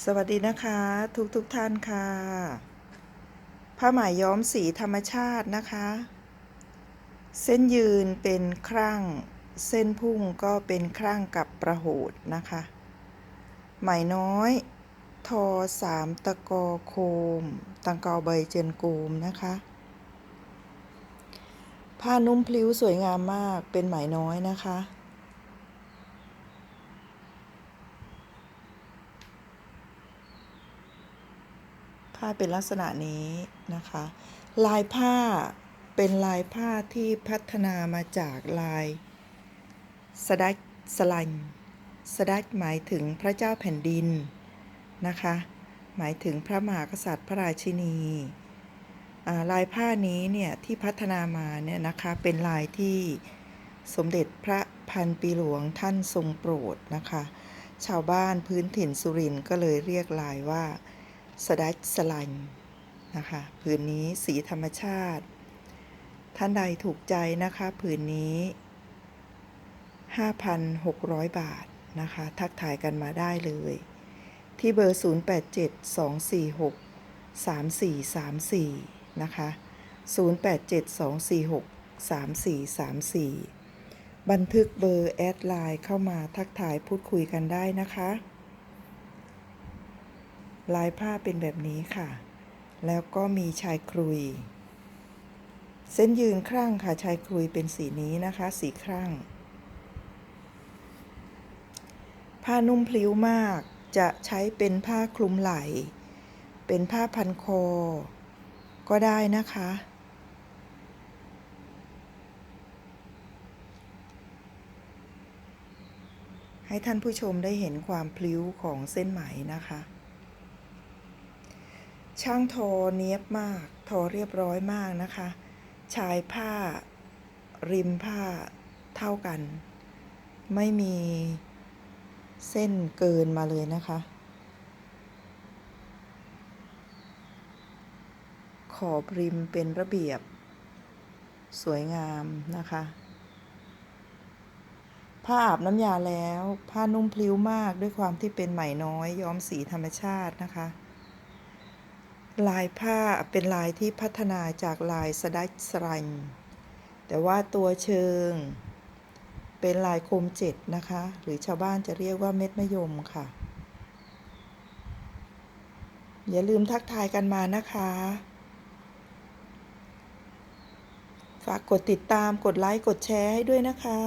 สวัสดีนะคะ ทุกทุกท่านค่ะ ผ้าไหมย้อมสีธรรมชาตินะคะ เส้นยืนเป็นครั่ง เส้นพุ่งก็เป็นครั่งกับประโหดนะคะ ไหมน้อย ทอสามตะกอโคม ตังกอใบเจยนกูมนะคะ ผ้านุ่มพลิ้วสวยงามมากเป็นไหมน้อยนะคะ ผ้าเป็นลักษณะนี้นะคะ ลายผ้าเป็นลายผ้าที่พัฒนามาจากลายสดักสลันสดักหมายถึงพระเจ้าแผ่นดินนะคะ หมายถึงพระมหากษัตริย์พระราชินีลายผ้านี้เนี่ยที่พัฒนามาเนี่ยนะคะเป็นลายที่สมเด็จพระพันปีหลวงท่านทรงโปรดนะคะ ชาวบ้านพื้นถิ่นสุรินทร์ก็เลยเรียกลายว่า สดัชสลันนะคะผืนนี้สีธรรมชาติ ท่านใดถูกใจนะคะผืนนี้ 5,600 บาทนะคะ ทักทายกันมาได้เลย ที่เบอร์ 0872463434 นะคะ 0872463434 บันทึกเบอร์แอดไลน์เข้ามาทักทายพูดคุยกันได้นะคะ ลายผ้าเป็นแบบนี้ค่ะ แล้วก็มีชายครุย เส้นยืนครั่งค่ะ ชายครุยเป็นสีนี้นะคะ สีครั่ง ผ้านุ่มพลิ้วมาก จะใช้เป็นผ้าคลุมไหล่ เป็นผ้าพันคอ ก็ได้นะคะ ให้ท่านผู้ชมได้เห็นความพลิ้วของเส้นไหมนะคะ ช่างทอเนียบมาก ทอเรียบร้อยมากนะคะ ชายผ้า ริมผ้าเท่ากัน ไม่มีเส้นเกินมาเลยนะคะ ขอบริมเป็นระเบียบ สวยงามนะคะ ผ้าอาบน้ำยาแล้ว ผ้านุ่มพลิ้วมากด้วยความที่เป็นไหมน้อยย้อมสีธรรมชาตินะคะ ลายผ้าเป็นลายที่พัฒนาจากลายสดัชสรันแต่ว่าตัวเชิง เป็นลายโคมเจ็ดนะคะ หรือชาวบ้านจะเรียกว่าเม็ดมะยมค่ะ อย่าลืมทักทายกันมานะคะ ฝากกดติดตามกดไลค์ กดแชร์ให้ด้วยนะคะ